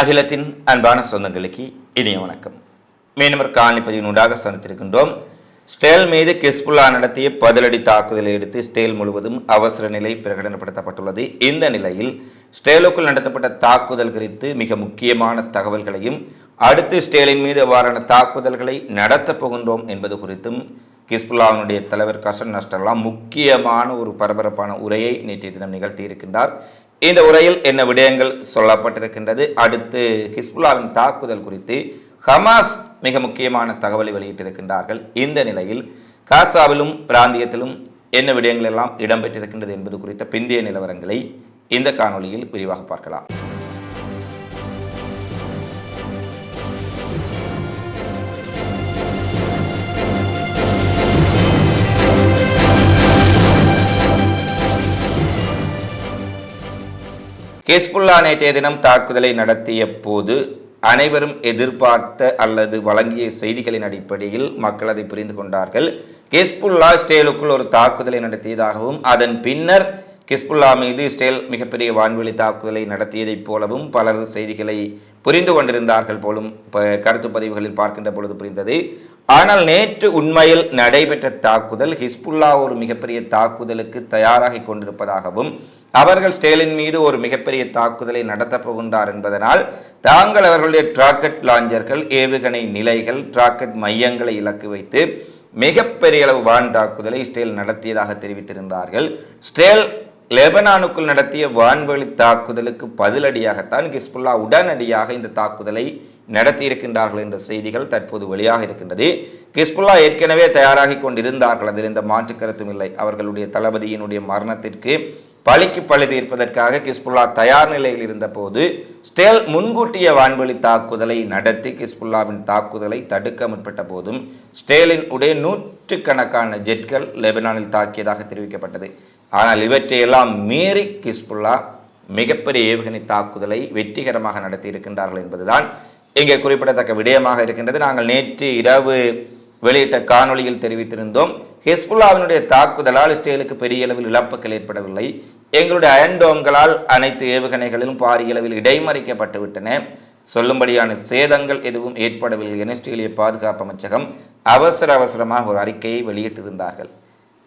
அகிலத்தின் அன்பான சொந்தங்களுக்கு இனிய வணக்கம். மீனவர் காலனி பதிவினூடாக சந்தித்திருக்கின்றோம். ஸ்டேல் மீது கிஸ்புல்லா நடத்திய பதிலடி தாக்குதலை எடுத்து ஸ்டேல் முழுவதும் அவசர நிலை பிரகடனப்படுத்தப்பட்டுள்ளது. இந்த நிலையில் ஸ்டேலுக்குள் நடத்தப்பட்ட தாக்குதல் குறித்து மிக முக்கியமான தகவல்களையும் அடுத்து ஸ்டேலின் மீது அவ்வாறான தாக்குதல்களை நடத்தப் போகின்றோம் என்பது குறித்தும் கிஸ்புல்லாவினுடைய தலைவர் கசன் நஸ்டல்லா முக்கியமான ஒரு பரபரப்பான உரையை நேற்றைய தினம் நிகழ்த்தி இருக்கின்றார் இந்த உரையில் என்ன விடயங்கள் சொல்லப்பட்டிருக்கின்றது? அடுத்து ஹிஸ்புல்லாவின் தாக்குதல் குறித்து ஹமாஸ் மிக முக்கியமான தகவலை வெளியிட்டிருக்கின்றார்கள். இந்த நிலையில் காசாவிலும் பிராந்தியத்திலும் என்ன விடயங்கள் எல்லாம் இடம்பெற்றிருக்கின்றது என்பது குறித்த பிந்திய நிலவரங்களை இந்த காணொளியில் விரிவாக பார்க்கலாம். ஹிஸ்புல்லா நேற்றைய தினம் தாக்குதலை நடத்திய போது அனைவரும் எதிர்பார்த்த அல்லது வழங்கிய செய்திகளின் அடிப்படையில் மக்கள் அதை புரிந்து கொண்டார்கள். ஹிஸ்புல்லா ஸ்டேலுக்குள் ஒரு தாக்குதலை நடத்தியதாகவும் அதன் பின்னர் ஹிஸ்புல்லா மீது ஸ்டேல் மிகப்பெரிய வான்வெளி தாக்குதலை நடத்தியதைப் போலவும் பலர் செய்திகளை புரிந்து கொண்டிருந்தார்கள் போலும் ப- கருத்து பதிவுகளில் பார்க்கின்ற பொழுது புரிந்தது. ஆனால் நேற்று உண்மையில் நடைபெற்ற தாக்குதல் ஹிஸ்புல்லா ஒரு மிகப்பெரிய தாக்குதலுக்கு தயாராகி கொண்டிருப்பதாகவும் அவர்கள் ஸ்டேலின் மீது ஒரு மிகப்பெரிய தாக்குதலை நடத்தப் போகின்றார் என்பதனால் தாங்கள் அவர்களுடைய டிராக்கெட் லாஞ்சர்கள் ஏவுகணை நிலைகள் டிராக்கெட் மையங்களை இலக்கு வைத்து மிகப்பெரிய அளவு வான் தாக்குதலை ஸ்டேல் நடத்தியதாக தெரிவித்திருந்தார்கள். ஸ்டேல் லெபனானுக்குள் நடத்திய வான்வெளி தாக்குதலுக்கு பதிலடியாகத்தான் கிஸ்புல்லா உடனடியாக இந்த தாக்குதலை நடத்தியிருக்கின்றார்கள் என்ற செய்திகள் தற்போது வெளியாக இருக்கின்றது. கிஸ்புல்லா ஏற்கனவே தயாராகி கொண்டிருந்தார்கள். அதில் எந்த மாற்று கருத்தும் இல்லை. அவர்களுடைய தளபதியினுடைய மரணத்திற்கு பழிக்கு பழி தீர்ப்பதற்காக கிஸ்புல்லா தயார் நிலையில் இருந்தபோது ஸ்டேல் முன்கூட்டிய வான்வெளி தாக்குதலை நடத்தி கிஸ்புல்லாவின் தாக்குதலை தடுக்க முற்பட்ட போதும் ஸ்டேலின் உடைய நூற்றுக்கணக்கான ஜெட்கள் லெபனானில் தாக்கியதாக தெரிவிக்கப்பட்டது. ஆனால் இவற்றையெல்லாம் மீறி கிஸ்புல்லா மிகப்பெரிய ஏவுகணை தாக்குதலை வெற்றிகரமாக நடத்தி இருக்கின்றார்கள் என்பதுதான் இங்கே குறிப்பிடத்தக்க விடயமாக இருக்கின்றது. நாங்கள் நேற்று இரவு வெளியிட்ட காணொளியில் தெரிவித்திருந்தோம் ஹிஸ்புல்லாவினுடைய தாக்குதலால் இஸ்ரேலுக்கு பெரிய அளவில் இழப்புகள் ஏற்படவில்லை. எங்களுடைய அயன்டோம்களால் அனைத்து ஏவுகணைகளிலும் பாரிய அளவில் இடைமறிக்கப்பட்டுவிட்டன. சொல்லும்படியான சேதங்கள் எதுவும் ஏற்படவில்லை என இஸ்ரேலிய பாதுகாப்பு அமைச்சகம் அவசர அவசரமாக ஒரு அறிக்கையை வெளியிட்டிருந்தார்கள்.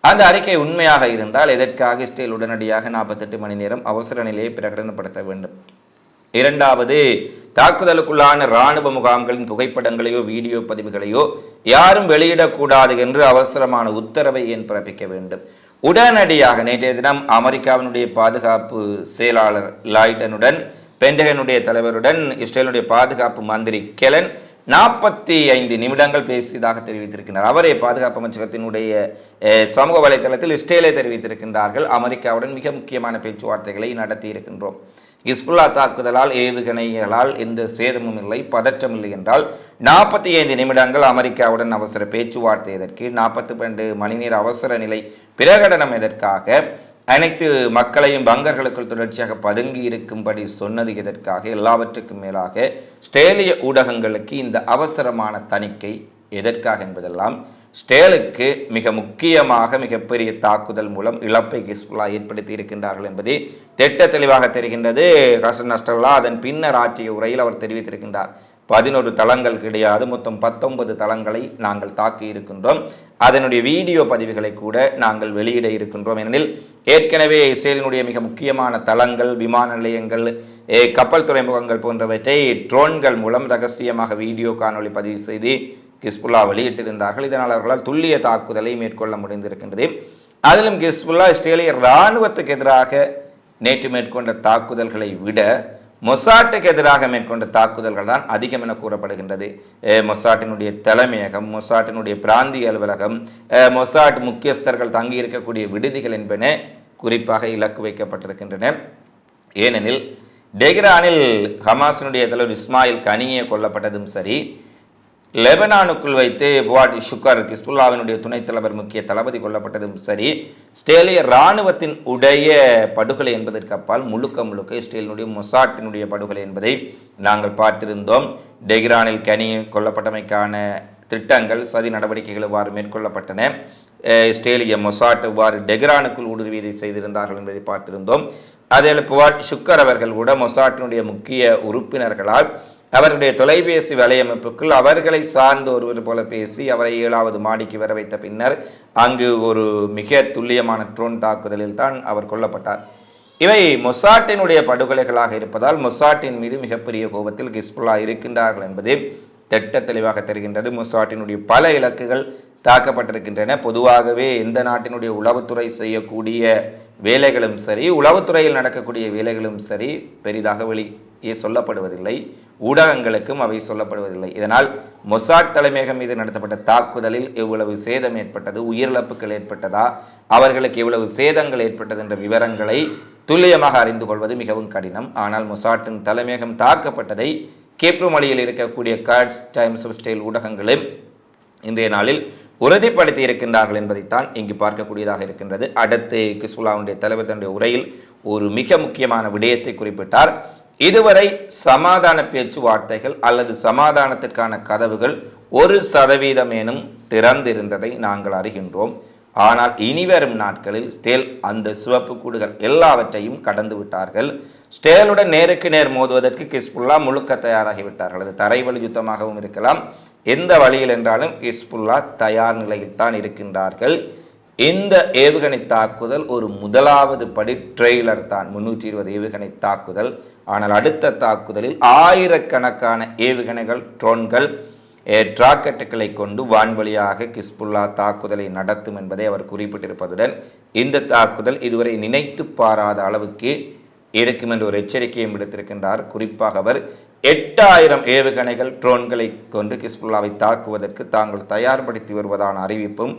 அந்த அறிக்கை உண்மையாக இருந்தால் எதற்காக இஸ்ரேல் உடனடியாக நாற்பத்தெட்டு மணி நேரம் அவசர நிலையை பிரகடனப்படுத்த வேண்டும்? இரண்டாவது தாக்குதலுக்குள்ளான இராணுவ முகாம்களின் புகைப்படங்களையோ வீடியோ பதிவுகளையோ யாரும் வெளியிடக்கூடாது என்று அவசரமான உத்தரவை ஏன் பிறப்பிக்க வேண்டும்? உடனடியாக நேற்றைய தினம் அமெரிக்காவினுடைய பாதுகாப்பு செயலாளர் லாய்டனுடன் பென்டகனுடைய தலைவருடன் இஸ்ரேலுடைய பாதுகாப்பு மந்திரி கெலன் நாற்பத்தி ஐந்து நிமிடங்கள் பேசியதாக தெரிவித்திருக்கிறார். அவரே பாதுகாப்பு அமைச்சகத்தினுடைய சமூக வலைதளத்தில் இஸ்ரேலை தெரிவித்திருக்கின்றார்கள். அமெரிக்காவுடன் மிக முக்கியமான பேச்சுவார்த்தைகளை நடத்தி இருக்கின்றோம் ஹிஸ்புல்லா தாக்குதலால் ஏவுகணைகளால் எந்த சேதமும் இல்லை பதற்றம் இல்லை என்றால் நாற்பத்தி ஐந்து நிமிடங்கள் அமெரிக்காவுடன் அவசர பேச்சுவார்த்தை எதற்கு? நாற்பத்தி ரெண்டு மணி நேர அவசர நிலை பிரகடனம் எதற்காக? அனைத்து மக்களையும் பங்கர்களுக்குள் தொடர்ச்சியாக பதுங்கி இருக்கும்படி சொன்னது எதற்காக? எல்லாவற்றுக்கும் மேலாக ஸ்டேலிய ஊடகங்களுக்கு இந்த அவசரமான தணிக்கை எதற்காக என்பதெல்லாம் ஸ்டேலுக்கு மிக முக்கியமாக மிகப்பெரிய தாக்குதல் மூலம் இழப்பை ஹிஸ்புல்லா ஏற்படுத்தி இருக்கின்றார்கள் என்பது திட்ட தெளிவாக தெரிகின்றது. ஹசன் நஸ்டல்லா அதன் பின்னர் ஆற்றிய உரையில் அவர் தெரிவித்திருக்கின்றார். பதினொரு தளங்கள் கிடையாது மொத்தம் பத்தொன்பது தளங்களை நாங்கள் தாக்கி இருக்கின்றோம். அதனுடைய வீடியோ பதிவுகளை கூட நாங்கள் வெளியிட இருக்கின்றோம். ஏனெனில் ஏற்கனவே இஸ்ரேலினுடைய மிக முக்கியமான தளங்கள் விமான நிலையங்கள் கப்பல் துறைமுகங்கள் போன்றவற்றை ட்ரோன்கள் மூலம் ரகசியமாக வீடியோ காணொளி பதிவு செய்து கிஸ்புல்லா வெளியிட்டிருந்தார்கள். இதனால் அவர்களால் துல்லிய தாக்குதலை மேற்கொள்ள முடிந்திருக்கின்றது. அதிலும் கிஸ்புல்லா இஸ்ரேலிய இராணுவத்துக்கு எதிராக நேற்று மேற்கொண்ட தாக்குதல்களை விட மொசாட்டுக்கு எதிராக மேற்கொண்ட தாக்குதல்கள் தான் அதிகம் என கூறப்படுகின்றது. மொசாட்டினுடைய தலைமையகம் மொசாட்டினுடைய பிராந்திய அலுவலகம் மொசாட் முக்கியஸ்தர்கள் தங்கி இருக்கக்கூடிய விடுதிகள் என்பன குறிப்பாக இலக்கு வைக்கப்பட்டிருக்கின்றன. ஏனெனில் டெஹ்ரானில் ஹமாஸினுடைய தலைவர் இஸ்மாயில் கனியே கொல்லப்பட்டதும் சரி லெபனானுக்குள் வைத்து புவாட் ஷுக்கர் கிஸ்புல்லாவினுடைய துணைத் தலைவர் முக்கிய தளபதி கொல்லப்பட்டதும் சரி இஸ்ரேலிய இராணுவத்தின் உடைய படுகொலை என்பதற்கு அப்பால் முழுக்க முழுக்க இஸ்ரேலினுடைய மொசாட்டினுடைய படுகொலை என்பதை நாங்கள் பார்த்திருந்தோம். டெஹ்ரானில் கனி கொல்லப்பட்டமைக்கான திட்டங்கள் சதி நடவடிக்கைகள் இவ்வாறு மேற்கொள்ளப்பட்டன. இஸ்ரேலிய மொசாட் இவ்வாறு டெஹ்ரானுக்குள் ஊடுருவியதை செய்திருந்தார்கள் என்பதை பார்த்திருந்தோம். அதில் புவாட் ஷுக்கர் அவர்கள் கூட மொசாட்டினுடைய முக்கிய உறுப்பினர்களால் அவருடைய தொலைபேசி வலையமைப்புக்குள் அவர்களை சார்ந்த ஒருவர் போல பேசி அவரை ஏழாவது மாடிக்கு வர வைத்த பின்னர் அங்கு ஒரு மிக துல்லியமான ட்ரோன் தாக்குதலில் தான் அவர் கொல்லப்பட்டார். இவை மொசாட்டினுடைய படுகொலைகளாக இருப்பதால் மொசாட்டின் மீது மிகப்பெரிய கோபத்தில் கிஸ்புல்லா இருக்கின்றார்கள் என்பது திட்ட தெளிவாக தெரிகின்றது. மொசாட்டினுடைய பல இலக்குகள் தாக்கப்பட்டிருக்கின்றன. பொதுவாகவே எந்த நாட்டினுடைய உளவுத்துறை செய்யக்கூடிய வேலைகளும் சரி உளவுத்துறையில் நடக்கக்கூடிய வேலைகளும் சரி பெரிதாக வெளி சொல்லப்படுவதில்லை ஊடகங்களுக்கும் அவை சொல்லப்படுவதில்லை. இதனால் மொசாட் தலைமையகம் மீது நடத்தப்பட்ட தாக்குதலில் எவ்வளவு சேதம் ஏற்பட்டது உயிரிழப்புகள் ஏற்பட்டதா அவர்களுக்கு எவ்வளவு சேதங்கள் ஏற்பட்டது என்ற விவரங்களை துல்லியமாக அறிந்து கொள்வது மிகவும் கடினம். ஆனால் மொசாட்டின் தலைமையகம் தாக்கப்பட்டதை கேப்ரு மொழியில் இருக்கக்கூடிய கார்ட்ஸ் டைம்ஸ் ஆஃப் ஸ்டைல் ஊடகங்களும் இன்றைய நாளில் உறுதிப்படுத்தி இருக்கின்றார்கள் என்பதைத்தான் இங்கு பார்க்கக்கூடியதாக இருக்கின்றது. அடுத்து கிஸ்புல்லாவுடைய தலைவர் தன்னுடைய உரையில் ஒரு மிக முக்கியமான விடயத்தை குறிப்பிட்டார். இதுவரை சமாதான பேச்சுவார்த்தைகள் அல்லது சமாதானத்திற்கான கதவுகள் ஒரு சதவீதமேனும் திறந்திருந்ததை நாங்கள் அறிகின்றோம். ஆனால் இனிவரும் நாட்களில் ஸ்டேல் அந்த சிவப்பு கூடுகள் எல்லாவற்றையும் கடந்து விட்டார்கள். ஸ்டேலுடன் நேருக்கு நேர் மோதுவதற்கு கிஸ்புல்லா முழுக்க தயாராகிவிட்டார்கள். அது தரை வழி யுத்தமாகவும் இருக்கலாம். எந்த வழியில் என்றாலும் ஹிஸ்புல்லா தயார் நிலையில் தான் இருக்கின்றார்கள். இந்த ஏவுகணை தாக்குதல் ஒரு முதலாவது படி ட்ரெய்லர் தான். முன்னூற்றி இருபது ஏவுகணை தாக்குதல். ஆனால் அடுத்த தாக்குதலில் ஆயிரக்கணக்கான ஏவுகணைகள் ட்ரோன்கள் டிராக்கெட்டுகளை கொண்டு வான்வழியாக கிஸ்புல்லா தாக்குதலை நடத்தும் என்பதை அவர் குறிப்பிட்டிருப்பதுடன் இந்த தாக்குதல் இதுவரை நினைத்து பாராத அளவுக்கு இருக்கும் என்ற ஒரு எச்சரிக்கையும் விடுத்திருக்கின்றார். குறிப்பாக அவர் எட்டாயிரம் ஏவுகணைகள் ட்ரோன்களை கொண்டு கிஸ்புல்லாவை தாக்குவதற்கு தாங்கள் தயார்படுத்தி வருவதான அறிவிப்பும்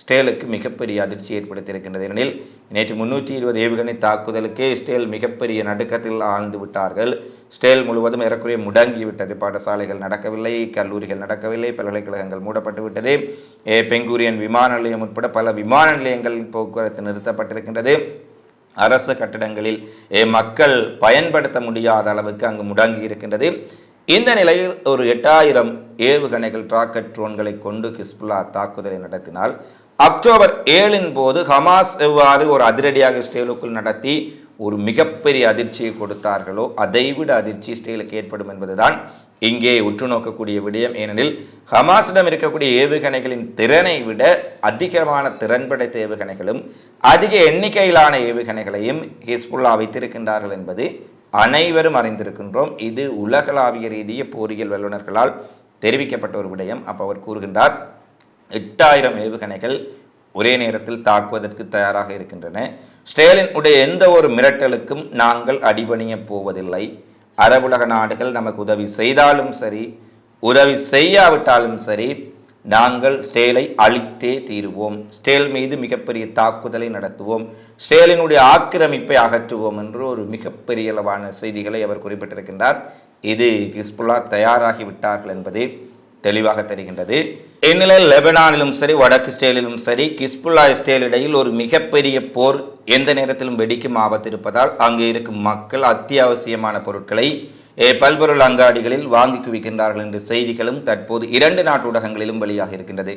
ஸ்டேலுக்கு மிகப்பெரிய அதிர்ச்சி ஏற்படுத்தியிருக்கின்றது. ஏனெனில் நேற்று முன்னூற்றி இருபது ஏவுகணை தாக்குதலுக்கே ஸ்டேல் மிகப்பெரிய நடுக்கத்தில் ஆழ்ந்து விட்டார்கள். ஸ்டேல் முழுவதும் ஏறக்குறைய முடங்கிவிட்டது. பாடசாலைகள் நடக்கவில்லை கல்லூரிகள் நடக்கவில்லை பல்கலைக்கழகங்கள் மூடப்பட்டு விட்டது. ஏ, பெங்கூரியன் விமான நிலையம் உட்பட பல விமான நிலையங்கள் போக்குவரத்து நிறுத்தப்பட்டிருக்கின்றது. அரசு கட்டடங்களில் ஏ, மக்கள் பயன்படுத்த முடியாத அளவுக்கு அங்கு முடங்கி இருக்கின்றது. இந்த நிலையில் ஒரு எட்டாயிரம் ஏவுகணைகள் ராக்கெட் ட்ரோன்களை கொண்டு ஹிஸ்புல்லா தாக்குதலை நடத்தினால் அக்டோபர் ஏழின் போது ஹமாஸ் எவ்வாறு ஒரு அதிரடியாக இஸ்ரேலுக்குள் நடத்தி ஒரு மிகப்பெரிய அதிர்ச்சியை கொடுத்தார்களோ அதைவிட அதிர்ச்சி இஸ்ரேலுக்கு ஏற்படும் என்பதுதான் இங்கே உற்று நோக்கக்கூடிய விடயம். ஏனெனில் ஹமாஸிடம் இருக்கக்கூடிய ஏவுகணைகளின் திறனை விட அதிகமான திறன் படைத்த ஏவுகணைகளும் அதிக எண்ணிக்கையிலான ஏவுகணைகளையும் ஹிஸ்புல்லா வைத்திருக்கின்றார்கள் என்பது அனைவரும் அறிந்திருக்கின்றோம். இது உலகளாவிய ரீதிய போரியல் வல்லுநர்களால் தெரிவிக்கப்பட்ட ஒரு விடயம். அப்போ அவர் கூறுகின்றார் எட்டாயிரம் ஏவுகணைகள் ஒரே நேரத்தில் தாக்குவதற்கு தயாராக இருக்கின்றன. ஸ்டேலின் உடைய எந்த ஒரு மிரட்டலுக்கும் நாங்கள் அடிபணியப் போவதில்லை. அரபுலக நாடுகள் நமக்கு உதவி செய்தாலும் சரி உதவி செய்யாவிட்டாலும் சரி நாங்கள் ஸ்டேலை அழித்தே தீருவோம். ஸ்டேல் மீது மிகப்பெரிய தாக்குதலை நடத்துவோம். ஸ்டேலினுடைய ஆக்கிரமிப்பை அகற்றுவோம் என்று ஒரு மிகப்பெரிய அளவான செய்திகளை அவர் குறிப்பிட்டிருக்கின்றார். இது ஹிஸ்புல்லா தயாராகி விட்டார்கள் என்பது தெளிவாக தெரிகின்றது. இந்நிலையில் லெபனானிலும் சரி வடக்கு இஸ்ரேலிலும் சரி கிஸ்புல்லா இஸ்ரேல் இடையில் ஒரு மிகப்பெரிய போர் எந்த நேரத்திலும் வெடிக்கும் ஆபத்து இருப்பதால் அங்கே இருக்கும் மக்கள் அத்தியாவசியமான பொருட்களை பல்பொருள் அங்காடிகளில் வாங்கி குவிக்கின்றார்கள் என்ற செய்திகளும் தற்போது இரண்டு நாட்டு ஊடகங்களிலும் வெளியாக இருக்கின்றது.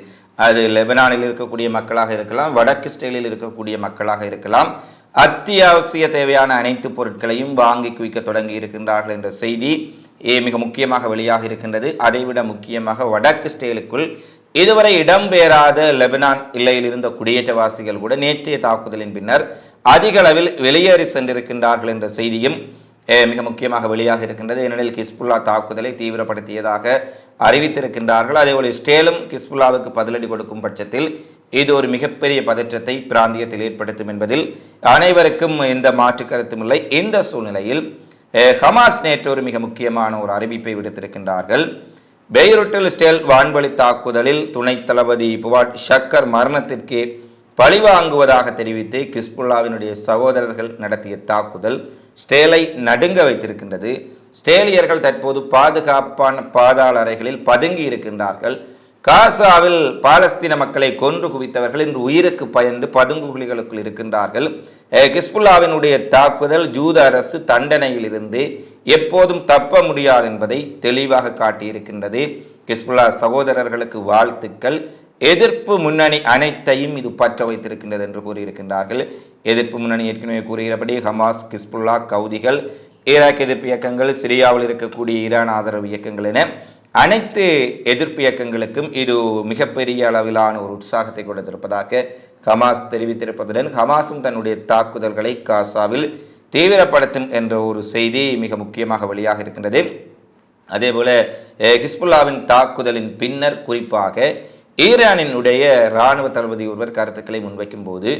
அது லெபனானில் இருக்கக்கூடிய மக்களாக இருக்கலாம் வடக்கு ஸ்டேலில் இருக்கக்கூடிய மக்களாக இருக்கலாம். அத்தியாவசிய தேவையான அனைத்து பொருட்களையும் வாங்கி குவிக்க தொடங்கி இருக்கின்றார்கள் என்ற செய்தி ஏ, மிக முக்கியமாக வெளியாக இருக்கின்றது. அதைவிட முக்கியமாக வடக்கு ஸ்டேலுக்குள் இதுவரை இடம்பெறாத லெபனான் எல்லையில் இருந்த குடியேற்றவாசிகள் கூட நேற்றைய தாக்குதலின் பின்னர் அதிக அளவில் வெளியேறி சென்றிருக்கின்றார்கள் என்ற செய்தியும் மிக முக்கியமாக வெளியாக இருக்கின்றது. ஏனெனில் கிஸ்புல்லா தாக்குதலை தீவிரப்படுத்தியதாக அறிவித்திருக்கின்றார்கள். அதேபோல் ஸ்டேலும் கிஸ்புல்லாவுக்கு பதிலடி கொடுக்கும் பட்சத்தில் இது ஒரு மிகப்பெரிய பதற்றத்தை பிராந்தியத்தில் ஏற்படுத்தும் என்பதில் அனைவருக்கும் எந்த மாற்று கருத்தும் இல்லை. இந்த சூழ்நிலையில் ஹமாஸ் நேற்று ஒரு மிக முக்கியமான ஒரு அறிவிப்பை விடுத்திருக்கின்றார்கள். பெய்ரூட்டில் ஸ்டேல் வான்வழி தாக்குதலில் துணை தளபதி புவாட் ஷக்கர் மரணத்திற்கு பழிவாங்குவதாக தெரிவித்து கிஸ்புல்லாவினுடைய சகோதரர்கள் நடத்திய தாக்குதல் ஸ்டேலை நடுங்க வைத்திருக்கின்றது. ஸ்டேலியர்கள் தற்போது பாதுகாப்பான பாதாள அறைகளில் பதுங்கி இருக்கின்றார்கள் காசாவில் பாலஸ்தீன மக்களை கொன்று குவித்தவர்கள் இன்று உயிருக்கு பயந்து பதுங்குகுழிகளுக்குள் இருக்கின்றார்கள். கிஸ்புல்லாவினுடைய தாக்குதல் ஜூத அரசு தண்டனையில் இருந்து எப்போதும் தப்ப முடியாது என்பதை தெளிவாக காட்டியிருக்கின்றது. கிஸ்புல்லா சகோதரர்களுக்கு வாழ்த்துக்கள். எதிர்ப்பு முன்னணி அனைத்தையும் இது பற்ற வைத்திருக்கின்றது என்று கூறியிருக்கின்றார்கள். எதிர்ப்பு முன்னணி ஏற்கனவே கூறுகிறபடி ஹமாஸ் கிஸ்புல்லா கவுதிகள் ஈராக் எதிர்ப்பு இயக்கங்கள் சிரியாவில் இருக்கக்கூடிய ஈரான் ஆதரவு இயக்கங்கள் என அனைத்து எதிர்ப்பு இயக்கங்களுக்கும் இது மிகப்பெரிய அளவிலான ஒரு உற்சாகத்தை கொடுத்திருப்பதாக ஹமாஸ் தெரிவித்திருப்பதுடன் ஹமாஸும் தன்னுடைய தாக்குதல்களை காசாவில் தீவிரப்படுத்தும் என்ற ஒரு செய்தி மிக முக்கியமாக வெளியாக இருக்கின்றது. அதேபோல ஹிஸ்புல்லாவின் தாக்குதலின் பின்னர் குறிப்பாக ஈரானினுடைய இராணுவ தளபதி ஒருவர் கருத்துக்களை முன்வைக்கும் போது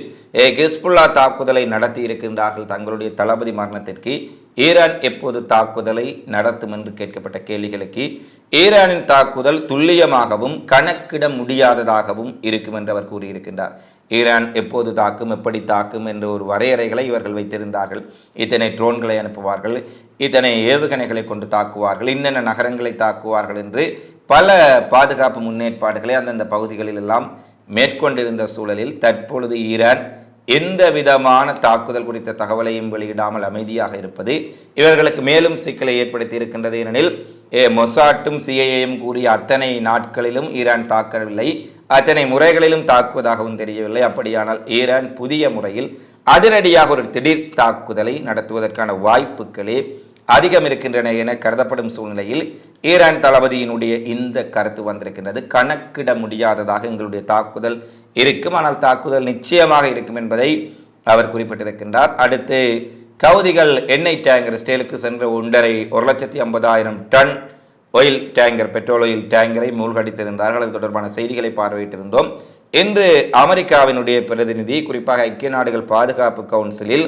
ஹிஸ்புல்லா தாக்குதலை நடத்தி இருக்கின்றார்கள் தங்களுடைய தளபதி மரணத்திற்கு ஈரான் எப்போது தாக்குதலை நடத்தும் என்று கேட்கப்பட்ட கேள்விகளுக்கு ஈரானின் தாக்குதல் துல்லியமாகவும் கணக்கிட முடியாததாகவும் இருக்கும் என்று அவர் கூறியிருக்கின்றார். ஈரான் எப்போது தாக்கும் எப்படி தாக்கும் என்ற ஒரு வரையறைகளை இவர்கள் வைத்திருந்தார்கள். இத்தனை ட்ரோன்களை அனுப்புவார்கள் இத்தனை ஏவுகணைகளை கொண்டு தாக்குவார்கள் இன்னென்ன நகரங்களை தாக்குவார்கள் என்று பல பாதுகாப்பு முன்னேற்பாடுகளை அந்தந்த பகுதிகளில் எல்லாம் மேற்கொண்டிருந்த சூழலில் தற்பொழுது ஈரான் எந்த விதமான தாக்குதல் குறித்த தகவலையும் வெளியிடாமல் அமைதியாக இருப்பது இவர்களுக்கு மேலும் சிக்கலை ஏற்படுத்தி இருக்கின்றது. ஏனெனில் ஏ, மொசாட்டும் சிஐஏயும் கூறிய அத்தனை நாட்களிலும் ஈரான் தாக்கவில்லை. அத்தனை முறைகளிலும் தாக்குவதாகவும் தெரியவில்லை. அப்படியானால் ஈரான் புதிய முறையில் அதிரடியாக ஒரு திடீர் தாக்குதலை நடத்துவதற்கான வாய்ப்புகளே அதிகம் இருக்கின்றன என கருதப்படும் சூழ்நிலையில் ஈரான் தளபதியினுடைய இந்த கருத்து வந்திருக்கின்றது. கணக்கிட முடியாததாக எங்களுடைய தாக்குதல் இருக்கும். ஆனால் தாக்குதல் நிச்சயமாக இருக்கும் என்பதை அவர் குறிப்பிட்டிருக்கின்றார். அடுத்து கவுதிகள் எண்ணெய் டேங்கர் ஸ்டேலுக்கு சென்ற ஒன்றரை ஒரு லட்சத்தி ஐம்பதாயிரம் ton oil tanker petrol oil டேங்கரை மூழ்கடித்திருந்தார்கள். அது தொடர்பான செய்திகளை பார்வையிட்டிருந்தோம். இன்று அமெரிக்காவினுடைய பிரதிநிதி குறிப்பாக ஐக்கிய நாடுகள் பாதுகாப்பு கவுன்சிலில்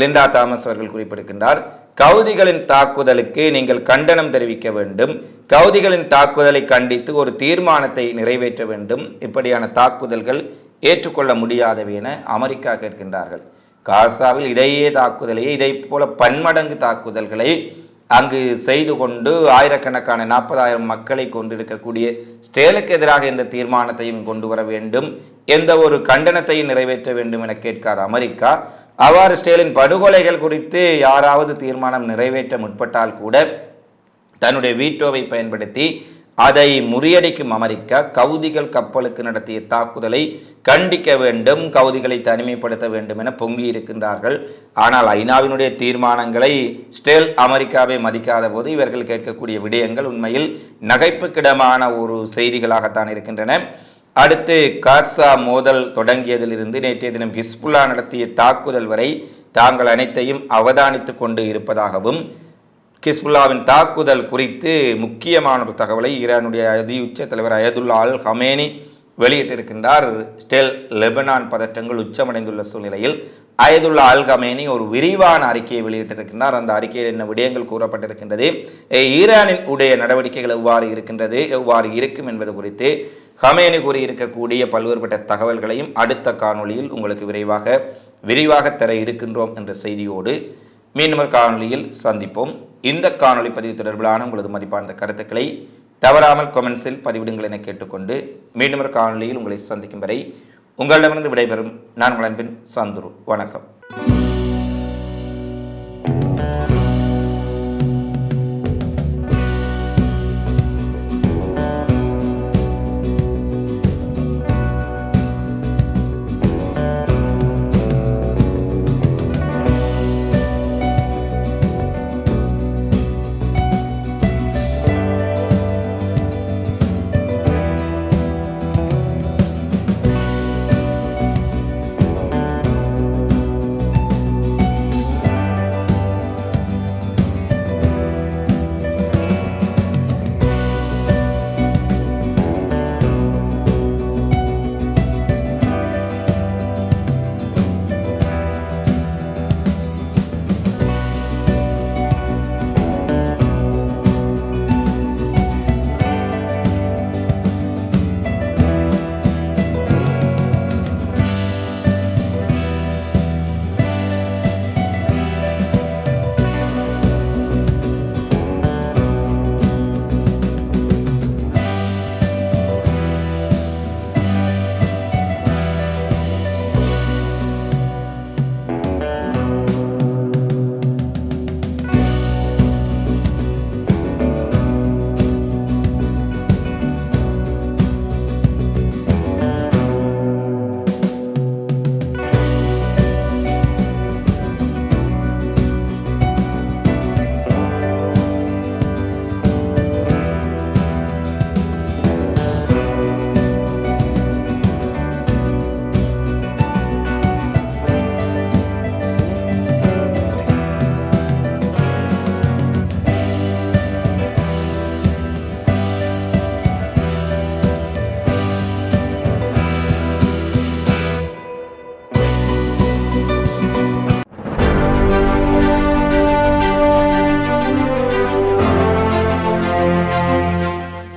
லிண்டா தாமஸ் அவர்கள் குறிப்பிடுகின்றார் கவுதிகளின் தாக்குதலுக்கு நீங்கள் கண்டனம் தெரிவிக்க வேண்டும். கவுதிகளின் தாக்குதலை கண்டித்து ஒரு தீர்மானத்தை நிறைவேற்ற வேண்டும். இப்படியான தாக்குதல்கள் ஏற்றுக்கொள்ள முடியாதவை என அமெரிக்கா கேட்கின்றார்கள். காசாவில் இதையே தாக்குதலையே இதை போல பன்மடங்கு தாக்குதல்களை அங்கு செய்து கொண்டு ஆயிரக்கணக்கான நாற்பதாயிரம் மக்களை கொண்டிருக்கக்கூடிய ஸ்டேலுக்கு எதிராக இந்த தீர்மானத்தையும் கொண்டு வர வேண்டும். எந்த ஒரு கண்டனத்தையும் நிறைவேற்ற வேண்டும் என கேட்காத அமெரிக்கா அவ்வாறு ஸ்டேலின் படுகொலைகள் குறித்து யாராவது தீர்மானம் நிறைவேற்ற முற்பட்டால் கூட தன்னுடைய வீட்டோவை பயன்படுத்தி அதை முறியடிக்கும் அமெரிக்கா கவுதிகள் கப்பலுக்கு நடத்திய தாக்குதலை கண்டிக்க வேண்டும் கவுதிகளை தனிமைப்படுத்த வேண்டும் என பொங்கி இருக்கின்றார்கள். ஆனால் ஐநாவினுடைய தீர்மானங்களை ஸ்டேல் அமெரிக்காவை மதிக்காத போது இவர்கள் கேட்கக்கூடிய விடயங்கள் உண்மையில் நகைப்புக்கிடமான ஒரு செய்திகளாகத்தான் இருக்கின்றன. அடுத்து கார்சா மோதல் தொடங்கியதிலிருந்து நேற்றைய தினம் ஹிஸ்புல்லா நடத்திய தாக்குதல் வரை தாங்கள் அனைத்தையும் அவதானித்து கொண்டு இருப்பதாகவும் ஹிஸ்புல்லாவின் தாக்குதல் குறித்து முக்கியமான ஒரு தகவலை ஈரானுடைய அதி உச்ச தலைவர் அயதுல்லா அல் ஹமேனி வெளியிட்டிருக்கின்றார். ஸ்டெல் லெபனான் பதற்றங்கள் உச்சமடைந்துள்ள சூழ்நிலையில் அயதுல்லா அல் ஹமேனி ஒரு விரிவான அறிக்கையை வெளியிட்டிருக்கின்றார். அந்த அறிக்கையில் என்ன விடயங்கள் கூறப்பட்டிருக்கின்றது? ஈரானின் உடைய நடவடிக்கைகள் எவ்வாறு இருக்கின்றது? எவ்வாறு இருக்கும் என்பது குறித்து ஹமேனி கூறியிருக்கக்கூடிய பல்வேறுபட்ட தகவல்களையும் அடுத்த காணொளியில் உங்களுக்கு விரைவாக விரிவாக தர இருக்கின்றோம் என்ற செய்தியோடு மீண்டும் காணொலியில் சந்திப்போம். இந்த காணொளி பதிவு தொடர்பிலான உங்களது மதிப்பான கருத்துக்களை தவறாமல் கமெண்ட்ஸில் பதிவிடுங்கள் என கேட்டுக்கொண்டு மீண்டும் ஒரு உங்களை சந்திக்கும் வரை உங்களிடமிருந்து விடைபெறும். நான் உங்கள் அன்பின் சந்துரு. வணக்கம்.